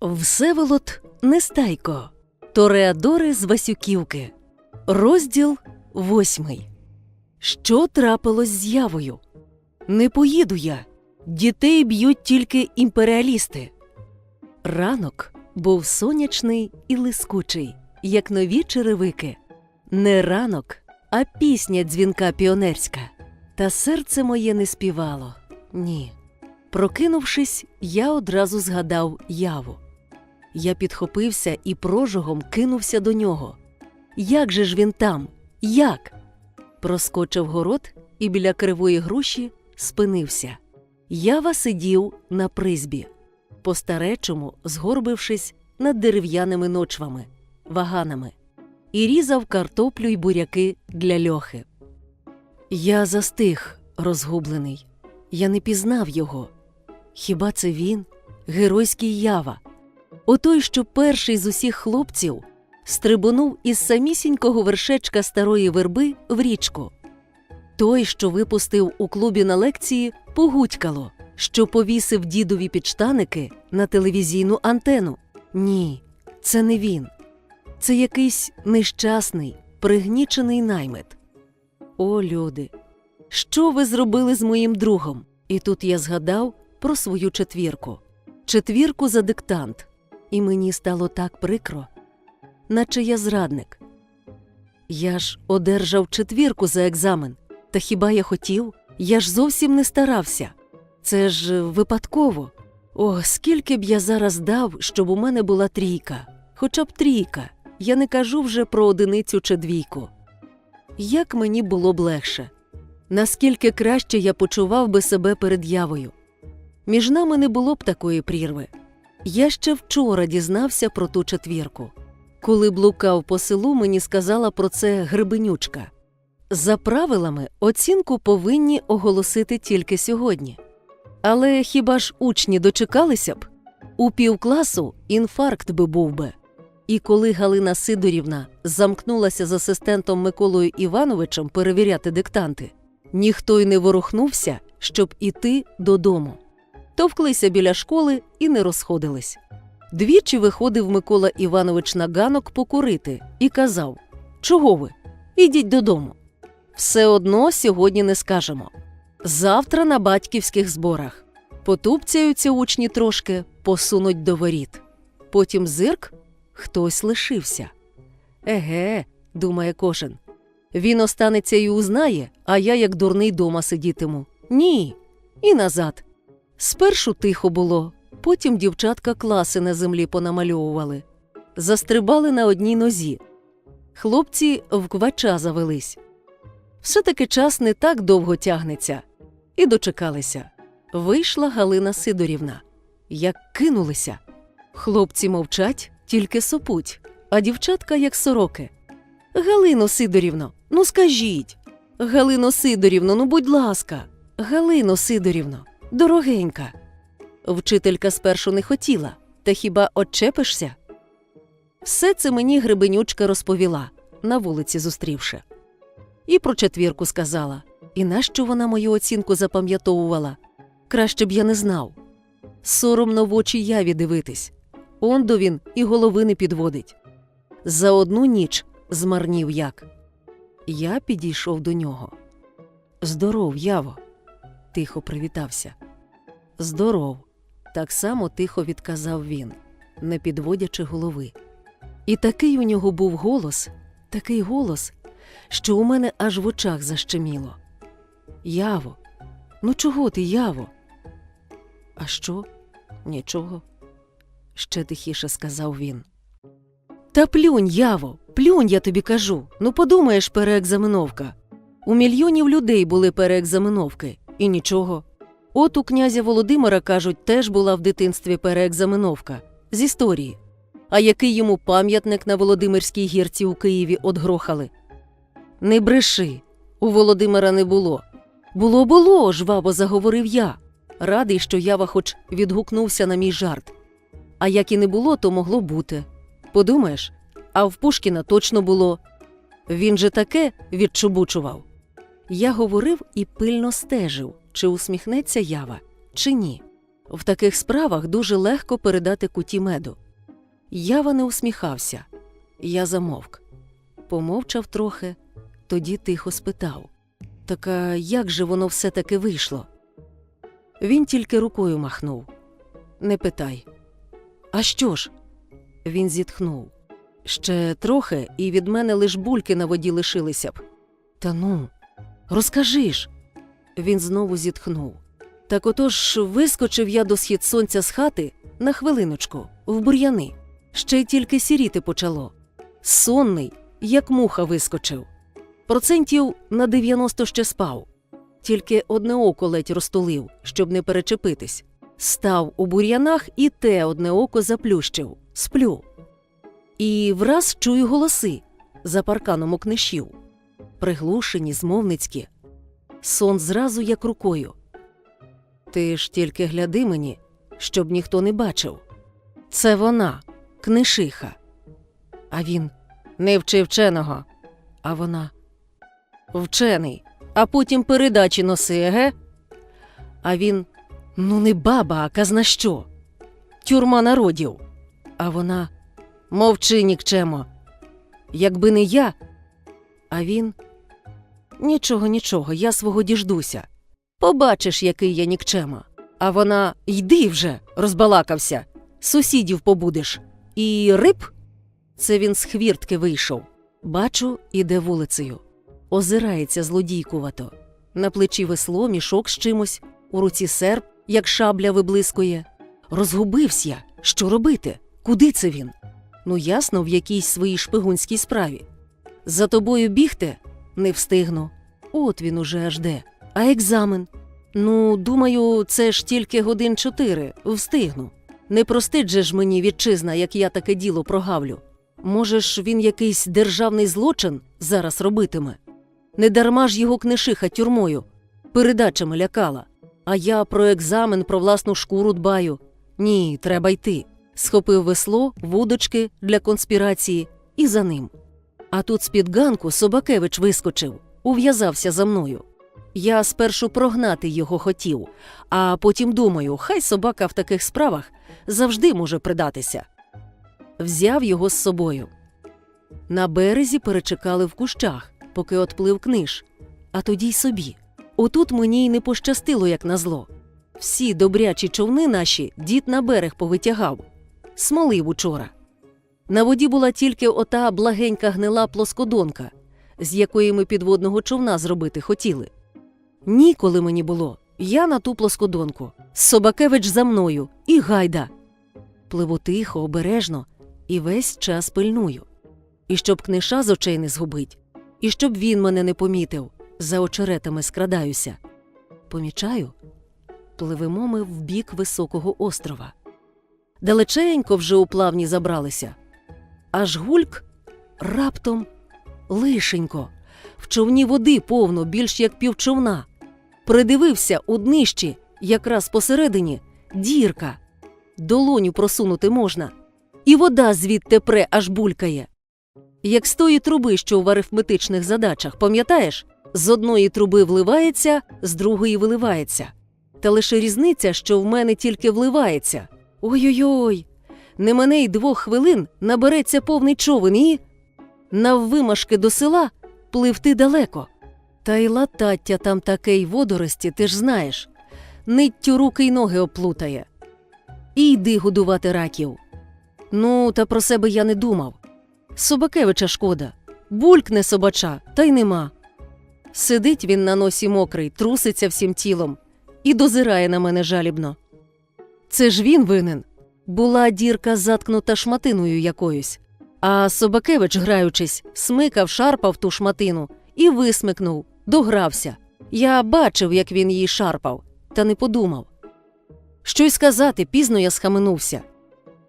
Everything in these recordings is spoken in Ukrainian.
Всеволод Нестайко. Тореадори з Васюківки. Розділ восьмий. Що трапилось з явою? Не поїду я. Дітей б'ють тільки імперіалісти. Ранок був сонячний і лискучий, як нові черевики. Не ранок, а пісня дзвінка піонерська. Та серце моє не співало. Ні. Прокинувшись, я одразу згадав яву. Я підхопився і прожогом кинувся до нього. Як же ж він там? Як? Проскочив город і біля кривої груші спинився. Ява сидів на призбі, по-старечому згорбившись над дерев'яними ночвами, ваганами, і різав картоплю й буряки для льохи. Я застиг, розгублений. Я не пізнав його. Хіба це він, геройський ява? Отой, що перший з усіх хлопців стрибонув із самісінького вершечка старої верби в річку. Той, що випустив у клубі на лекції погудькало, що повісив дідові підштаники на телевізійну антену. Ні, це не він. Це якийсь нещасний, пригнічений наймит. О, люди, що ви зробили з моїм другом? І тут я згадав про свою четвірку. Четвірку за диктант. І мені стало так прикро, наче я зрадник. Я ж одержав четвірку за екзамен. Та хіба я хотів? Я ж зовсім не старався. Це ж випадково. О, скільки б я зараз дав, щоб у мене була трійка, хоча б трійка. Я не кажу вже про одиницю чи двійку. Як мені було б легше, наскільки краще я почував би себе перед явою. Між нами не було б такої прірви. Я ще вчора дізнався про ту четвірку. Коли блукав по селу, мені сказала про це грибенючка. За правилами, оцінку повинні оголосити тільки сьогодні. Але хіба ж учні дочекалися б? У півкласу інфаркт би був би. І коли Галина Сидорівна замкнулася з асистентом Миколою Івановичем перевіряти диктанти, ніхто й не ворухнувся, щоб іти додому. Товклися біля школи і не розходились. Двічі виходив Микола Іванович на ганок покурити і казав: Чого ви? Ідіть додому. Все одно сьогодні не скажемо. Завтра на батьківських зборах. Потупцяються учні трошки, посунуть до воріт. Потім зирк хтось лишився. Еге, думає кожен. Він останеться і узнає, а я як дурний дома сидітиму. Ні. І назад. Спершу тихо було, потім дівчатка класи на землі понамальовували. Застрибали на одній нозі. Хлопці в квача завелись. Все-таки час не так довго тягнеться. І дочекалися. Вийшла Галина Сидорівна. Як кинулися. Хлопці мовчать, тільки сопуть, а дівчатка як сороки. Галино Сидорівно, ну скажіть. Галино Сидорівно, ну будь ласка. Галино Сидорівно, дорогенька. Вчителька спершу не хотіла, та хіба отчепишся? Все це мені гребенючка розповіла, на вулиці зустрівши. І про четвірку сказала. І нащо вона мою оцінку запам'ятовувала? Краще б я не знав. Соромно в очі яві дивитись. Ондо він і голови не підводить. За одну ніч змарнів як. Я підійшов до нього. Здоров, яво, тихо привітався. Здоров, так само тихо відказав він, не підводячи голови. І такий у нього був голос, такий голос, що у мене аж в очах защеміло. Яво, ну чого ти, яво? А що? Нічого, ще тихіше сказав він. Та плюнь, яво, плюнь, я тобі кажу. Ну подумаєш, переекзаменовка. У мільйонів людей були переекзаменовки, і нічого. От у князя Володимира, кажуть, теж була в дитинстві переекзаменовка з історії. А який йому пам'ятник на Володимирській гірці у Києві отгрохали? Не бреши, у Володимира не було. Було, було, жваво заговорив я. Радий, що Ява хоч відгукнувся на мій жарт. А як і не було, то могло бути. Подумаєш, а в Пушкіна точно було. Він же таке відчубучував. Я говорив і пильно стежив, чи усміхнеться ява, чи ні. В таких справах дуже легко передати куті меду. Ява не усміхався. Я замовк. Помовчав трохи, тоді тихо спитав: Так а як же воно все таки вийшло? Він тільки рукою махнув. Не питай. А що ж? Він зітхнув. Ще трохи, і від мене лиш бульки на воді лишилися б. Та ну, розкажи ж. Він знову зітхнув. Так отож вискочив я до схід сонця з хати на хвилиночку, в бур'яни. Ще й тільки сіріти почало. Сонний, як муха вискочив. Процентів на 90 ще спав. Тільки одне око ледь розтулив, щоб не перечепитись. Став у бур'янах і те одне око заплющив. Сплю. І враз чую голоси за парканом окнишів. Приглушені, змовницькі. Сон зразу як рукою. Ти ж тільки гляди мені, щоб ніхто не бачив. Це вона, книшиха. А він не вчи вченого. А вона вчений, а потім передачі носи, еге? А він ну не баба, а казна що? Тюрма народів. А вона мовчи, нікчемо. Якби не я. А він нічого, нічого, я свого діждуся. Побачиш, який я нікчема. А вона йди вже, розбалакався, сусідів побудеш. І риб? Це він з хвіртки вийшов. Бачу, іде вулицею. Озирається злодійкувато. На плечі весло, мішок з чимось, у руці серп, як шабля виблискує. Розгубився я. Що робити? Куди це він? Ну, ясно, в якійсь своїй шпигунській справі. За тобою бігти не встигну. От він уже аж де. А екзамен? Ну, думаю, це ж тільки годин чотири. Встигну. Не простить же ж мені вітчизна, як я таке діло прогавлю. Може ж, він якийсь державний злочин зараз робитиме? Не дарма ж його книшиха тюрмою, передачами лякала. А я про екзамен, про власну шкуру дбаю. Ні, треба йти. Схопив весло, вудочки для конспірації і за ним. А тут з-під ганку Собакевич вискочив, ув'язався за мною. Я спершу прогнати його хотів, а потім думаю, хай собака в таких справах завжди може придатися. Взяв його з собою. На березі перечекали в кущах, поки отплив книж, а тоді й собі. Отут мені й не пощастило, як назло. Всі добрячі човни наші дід на берег повитягав, смолив учора. На воді була тільки ота благенька гнила плоскодонка, з якої ми підводного човна зробити хотіли. Ніколи мені було. Я на ту плоскодонку. Собакевич за мною і гайда. Пливу тихо, обережно і весь час пильную. І щоб книша з очей не згубить, і щоб він мене не помітив, за очеретами скрадаюся. Помічаю, пливемо ми в бік високого острова. Далеченько вже у плавні забралися. Аж гульк раптом лишенько. В човні води повно, більш як півчовна. Придивився у днищі, якраз посередині, дірка. Долоню просунути можна. І вода звідти пре аж булькає. Як з тої труби, що в арифметичних задачах, пам'ятаєш, з одної труби вливається, з другої виливається. Та лише різниця, що в мене тільки вливається. Ой-ой-ой. Не мене й двох хвилин набереться повний човен і. Наввимашки до села пливти далеко. Та й латаття там таке й водорості, ти ж знаєш. Ниттю руки й ноги оплутає. І йди годувати раків. Ну, та про себе я не думав. Собакевича шкода. Булькне собача, та й нема. Сидить він на носі мокрий, труситься всім тілом і дозирає на мене жалібно. Це ж він винен. Була дірка заткнута шматиною якоюсь. А Собакевич, граючись, смикав, шарпав ту шматину і висмикнув, догрався. Я бачив, як він її шарпав, та не подумав. Що й сказати, пізно я схаменувся.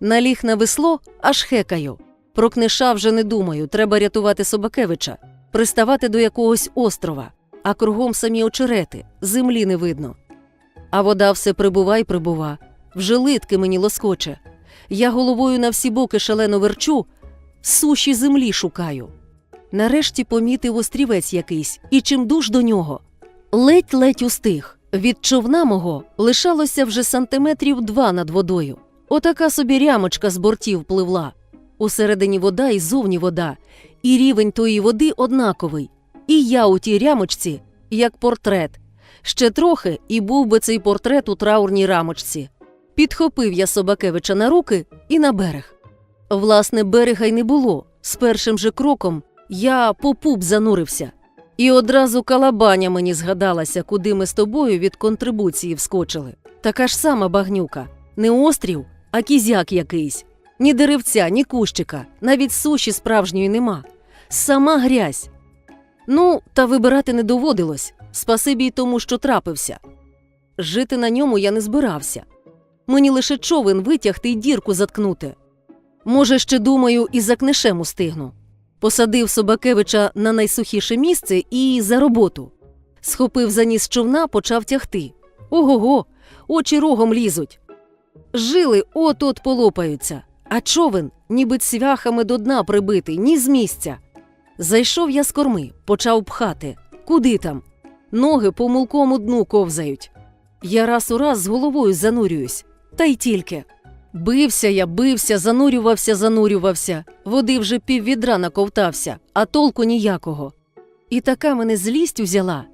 Наліг на весло, аж хекаю. Про книша вже не думаю, треба рятувати Собакевича, приставати до якогось острова, а кругом самі очерети, землі не видно. А вода все прибува й прибува, вже литки мені лоскоче. Я головою на всі боки шалено верчу, суші землі шукаю. Нарешті помітив острівець якийсь, і чим дуж до нього. Ледь-ледь устиг. Від човна мого лишалося вже сантиметрів два над водою. Отака собі рямочка з бортів пливла. Усередині вода і зовні вода, і рівень тої води однаковий. І я у тій рямочці, як портрет. Ще трохи, і був би цей портрет у траурній рамочці. Підхопив я Собакевича на руки і на берег. Власне, берега й не було. З першим же кроком я по пуп занурився. І одразу калабаня мені згадалася, куди ми з тобою від контрибуції вскочили. Така ж сама багнюка. Не острів, а кізяк якийсь. Ні деревця, ні кущика, навіть суші справжньої нема. Сама грязь. Ну, та вибирати не доводилось, спасибі й тому, що трапився. Жити на ньому я не збирався. Мені лише човен витягти й дірку заткнути. Може, ще думаю, і за книшем устигну. Посадив Собакевича на найсухіше місце і за роботу. Схопив за ніс човна, почав тягти. Ого-го, очі рогом лізуть. Жили от-от полопаються, а човен, ніби цвяхами до дна прибитий, ні з місця. Зайшов я з корми, почав пхати. Куди там? Ноги по мулкому дну ковзають. Я раз у раз з головою занурююсь, та й тільки. Бився я, бився, занурювався, занурювався. Води вже піввідра наковтався, а толку ніякого. І така мене злість узяла.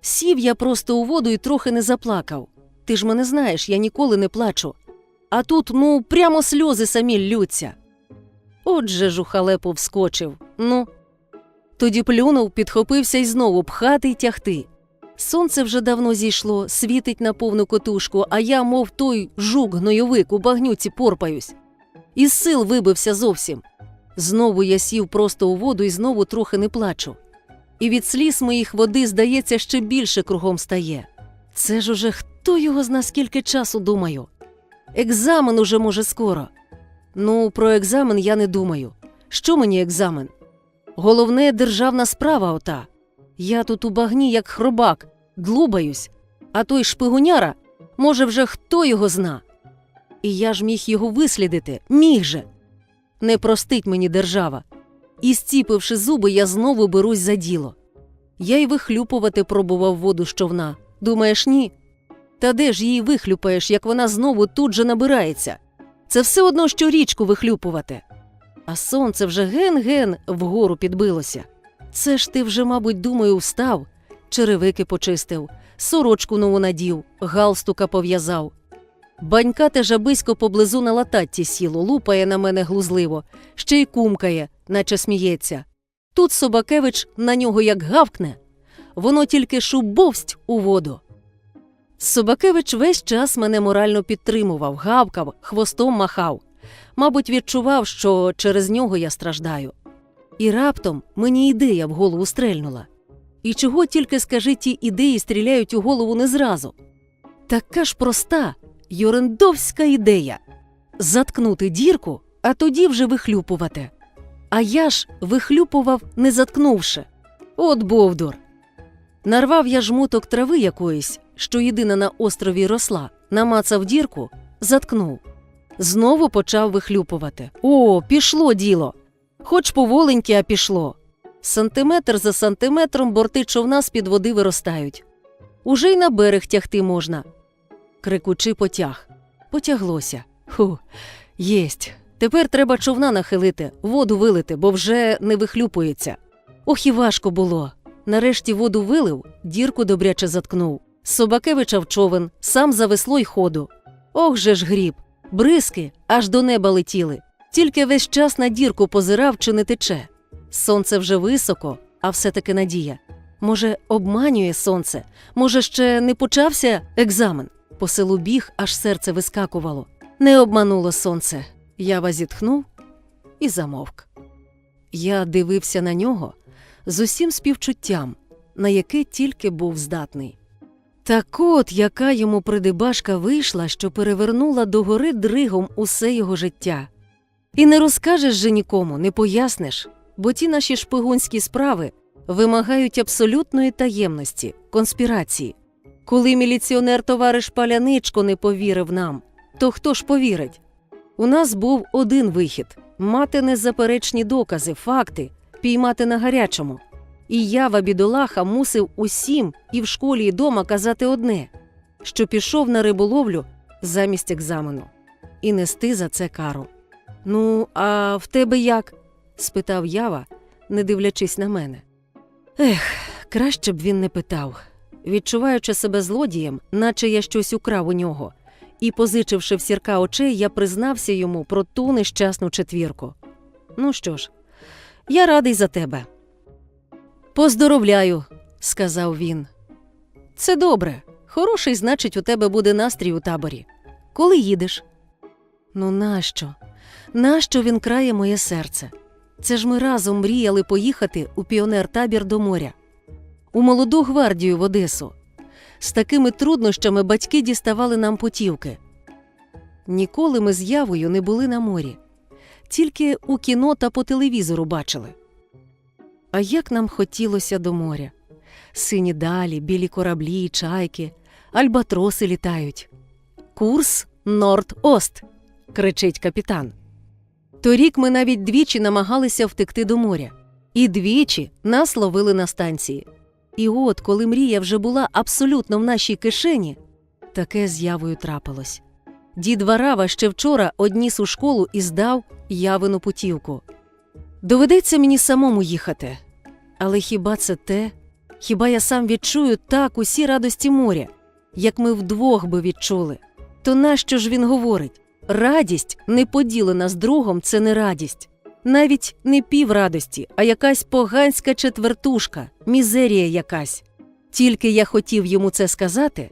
Сів я просто у воду і трохи не заплакав. Ти ж мене знаєш, я ніколи не плачу. А тут, ну, прямо сльози самі ллються. Отже ж у халепу вскочив. Ну. Тоді плюнув, підхопився і знову пхати й тягти. Сонце вже давно зійшло, світить на повну котушку, а я, мов той жук гнойовик, у багнюці порпаюсь. Із сил вибився зовсім. Знову я сів просто у воду і знову трохи не плачу. І від сліз моїх води, здається, ще більше кругом стає. Це ж уже хто його зна скільки часу думаю. Екзамен уже може скоро. Ну, про екзамен я не думаю. Що мені екзамен? Головне державна справа ота. Я тут у багні, як хробак, длубаюсь, а той шпигуняра, може, вже хто його зна. І я ж міг його вислідити, міг же. Не простить мені держава. І зціпивши зуби, я знову берусь за діло. Я й вихлюпувати пробував воду з човна. Думаєш, ні? Та де ж її вихлюпаєш, як вона знову тут же набирається? Це все одно, що річку вихлюпувати. А сонце вже ген-ген вгору підбилося. Це ж ти вже, мабуть, думаю, встав, черевики почистив, сорочку нову надів, галстука пов'язав. Банька те жабисько поблизу на лататті сіло, лупає на мене глузливо, ще й кумкає, наче сміється. Тут Собакевич на нього як гавкне, воно тільки шубовсть у воду. Собакевич весь час мене морально підтримував, гавкав, хвостом махав. Мабуть, відчував, що через нього я страждаю. І раптом мені ідея в голову стрельнула. І чого тільки скажи, ті ідеї стріляють у голову не зразу. Така ж проста Йорендовська ідея заткнути дірку, а тоді вже вихлюпувати. А я ж вихлюпував, не заткнувши. От Бовдур. Нарвав я жмуток трави якоїсь, що єдина на острові росла, намацав дірку, заткнув. Знову почав вихлюпувати. О, пішло діло. Хоч поволеньки, а пішло. Сантиметр за сантиметром борти човна з-під води виростають. Уже й на берег тягти можна. Крикучи потяг. Потяглося. Ху, єсть. Тепер треба човна нахилити, воду вилити, бо вже не вихлюпується. Ох і важко було. Нарешті воду вилив, дірку добряче заткнув. Собакевича в човен, сам за весло й ходу. Ох же ж гріб, бризки аж до неба летіли. Тільки весь час на дірку позирав, чи не тече. Сонце вже високо, а все-таки надія. Може, обманює сонце, може, ще не почався екзамен. По селу біг, аж серце вискакувало. Не обмануло сонце. Ява зітхнув і замовк. Я дивився на нього з усім співчуттям, на яке тільки був здатний. Так от, яка йому придибашка вийшла, що перевернула догори дригом усе його життя. І не розкажеш же нікому, не поясниш, бо ті наші шпигунські справи вимагають абсолютної таємності, конспірації. Коли міліціонер товариш Паляничко не повірив нам, то хто ж повірить? У нас був один вихід мати незаперечні докази, факти, піймати на гарячому. І ява бідолаха мусив усім і в школі, і дома казати одне, що пішов на риболовлю замість екзамену і нести за це кару. Ну, а в тебе як? спитав ява, не дивлячись на мене. Ех, краще б він не питав. Відчуваючи себе злодієм, наче я щось украв у нього, і, позичивши в сірка очей, я признався йому про ту нещасну четвірку. Ну що ж, я радий за тебе. Поздоровляю, сказав він. Це добре. Хороший, значить, у тебе буде настрій у таборі. Коли їдеш? Ну, нащо? Нащо він крає моє серце? Це ж ми разом мріяли поїхати у піонер-табір до моря, у молоду гвардію в Одесу. З такими труднощами батьки діставали нам путівки. Ніколи ми з явою не були на морі, тільки у кіно та по телевізору бачили. А як нам хотілося до моря. Сині далі, білі кораблі, чайки, альбатроси літають. Курс Норд-Ост. кричить капітан. Торік ми навіть двічі намагалися втекти до моря, і двічі нас ловили на станції. І от, коли мрія вже була абсолютно в нашій кишені, таке з'явою трапилось. Дід Варава ще вчора одніс у школу і здав явину путівку. Доведеться мені самому їхати. Але хіба це те? Хіба я сам відчую так усі радості моря, як ми вдвох би відчули? То нащо ж він говорить? Радість, не поділена з другом, це не радість. Навіть не піврадості, а якась поганська четвертушка, мізерія якась. Тільки я хотів йому це сказати,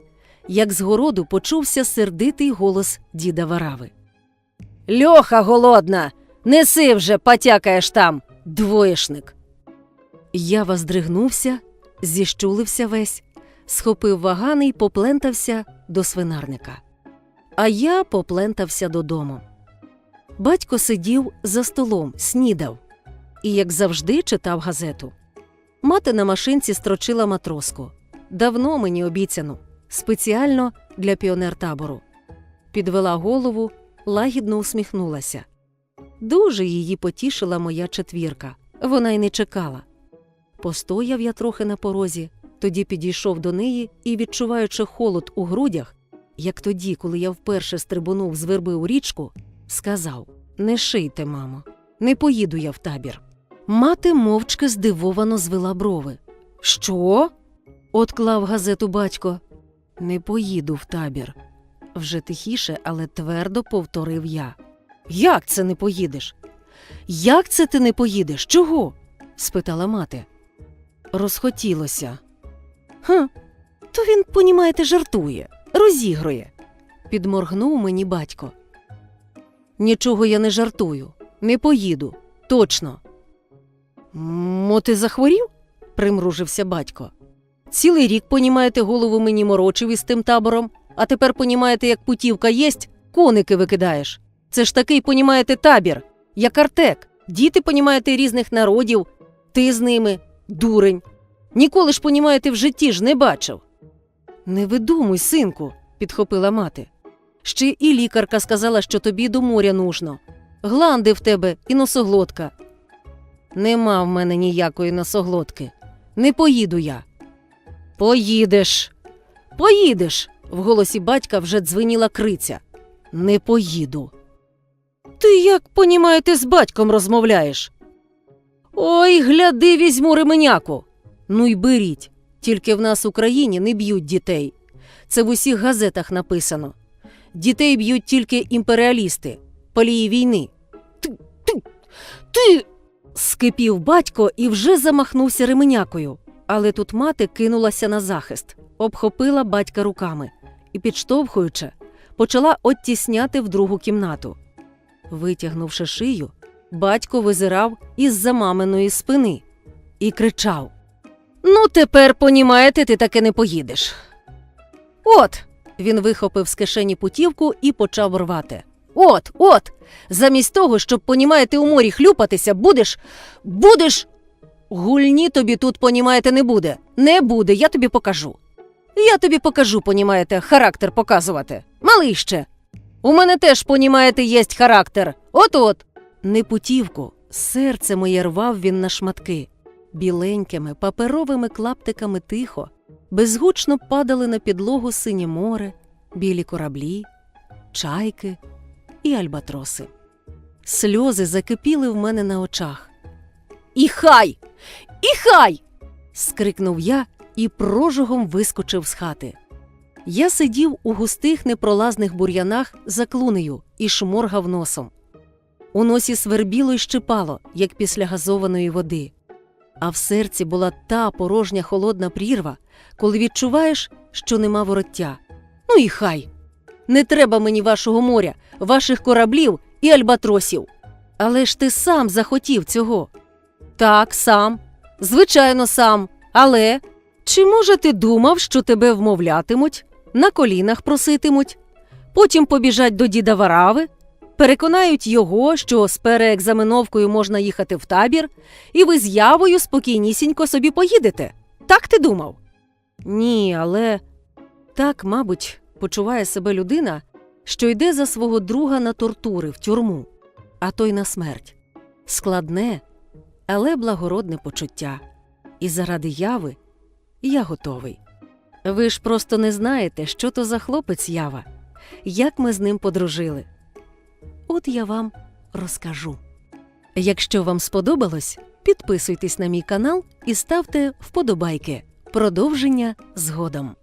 як згороду почувся сердитий голос діда Варави. Льоха голодна! Неси вже, потякаєш там, двоєшник. Я воздригнувся, зіщулився весь, схопив вагани й поплентався до свинарника. А я поплентався додому. Батько сидів за столом, снідав і, як завжди, читав газету. Мати на машинці строчила матроску. Давно мені обіцяну, спеціально для піонертабору. Підвела голову, лагідно усміхнулася. Дуже її потішила моя четвірка. Вона й не чекала. Постояв я трохи на порозі, тоді підійшов до неї і, відчуваючи холод у грудях, як тоді, коли я вперше стрибунув з верби у річку, сказав: Не шийте, мамо, не поїду я в табір. Мати мовчки здивовано звела брови. Що? Отклав газету батько. Не поїду в табір. Вже тихіше, але твердо повторив я. Як це не поїдеш? Як це ти не поїдеш? Чого? спитала мати. Розхотілося. Хм, то він, понімаєте, жартує, розігрує, підморгнув мені батько. Нічого я не жартую, не поїду, точно. Мо ти захворів? примружився батько. Цілий рік, понімаєте, голову мені морочив із тим табором, а тепер, понімаєте, як путівка єсть, коники викидаєш. Це ж такий, понімаєте, табір, як Артек. Діти, понімаєте, різних народів, ти з ними, дурень. Ніколи ж, понімаєте, в житті ж не бачив. Не видумуй, синку, підхопила мати. Ще і лікарка сказала, що тобі до моря нужно. Гланди в тебе і носоглотка. Нема в мене ніякої носоглотки. Не поїду я. Поїдеш. Поїдеш. В голосі батька вже дзвеніла криця. Не поїду. Ти як, понімаєте, з батьком розмовляєш? Ой, гляди, візьму ременяку. Ну й беріть. Тільки в нас в Україні не б'ють дітей. Це в усіх газетах написано. Дітей б'ють тільки імперіалісти, палії війни. Ти, ти, ти. скипів батько і вже замахнувся ременякою. Але тут мати кинулася на захист, обхопила батька руками і, підштовхуючи, почала оттісняти в другу кімнату. Витягнувши шию, батько визирав із-за маминої спини і кричав: Ну, тепер, понімаєте, ти таки не поїдеш. От. Він вихопив з кишені путівку і почав рвати. От, от. Замість того, щоб, понімаєте, у морі хлюпатися, будеш. будеш. Гульні тобі тут, понімаєте, не буде. Не буде, я тобі покажу. Я тобі покажу, понімаєте, характер показувати. Малий ще. У мене теж, понімаєте, єсть характер. От-от. Не путівку, серце моє рвав він на шматки. Біленькими паперовими клаптиками тихо, безгучно падали на підлогу синє море, білі кораблі, чайки і альбатроси. Сльози закипіли в мене на очах. І хай! І хай! скрикнув я і прожогом вискочив з хати. Я сидів у густих непролазних бур'янах за клунею і шморгав носом. У носі свербіло й щипало, як після газованої води. А в серці була та порожня холодна прірва, коли відчуваєш, що нема вороття. Ну і хай. Не треба мені вашого моря, ваших кораблів і альбатросів. Але ж ти сам захотів цього. Так, сам. Звичайно, сам. Але чи може ти думав, що тебе вмовлятимуть, на колінах проситимуть, потім побіжать до діда Варави, переконають його, що з переекзаменовкою можна їхати в табір, і ви з явою спокійнісінько собі поїдете? Так ти думав? Ні, але так, мабуть, почуває себе людина, що йде за свого друга на тортури в тюрму, а то й на смерть. Складне, але благородне почуття. І заради яви я готовий. Ви ж просто не знаєте, що то за хлопець ява, як ми з ним подружили. От я вам розкажу. Якщо вам сподобалось, підписуйтесь на мій канал і ставте вподобайки. Продовження згодом.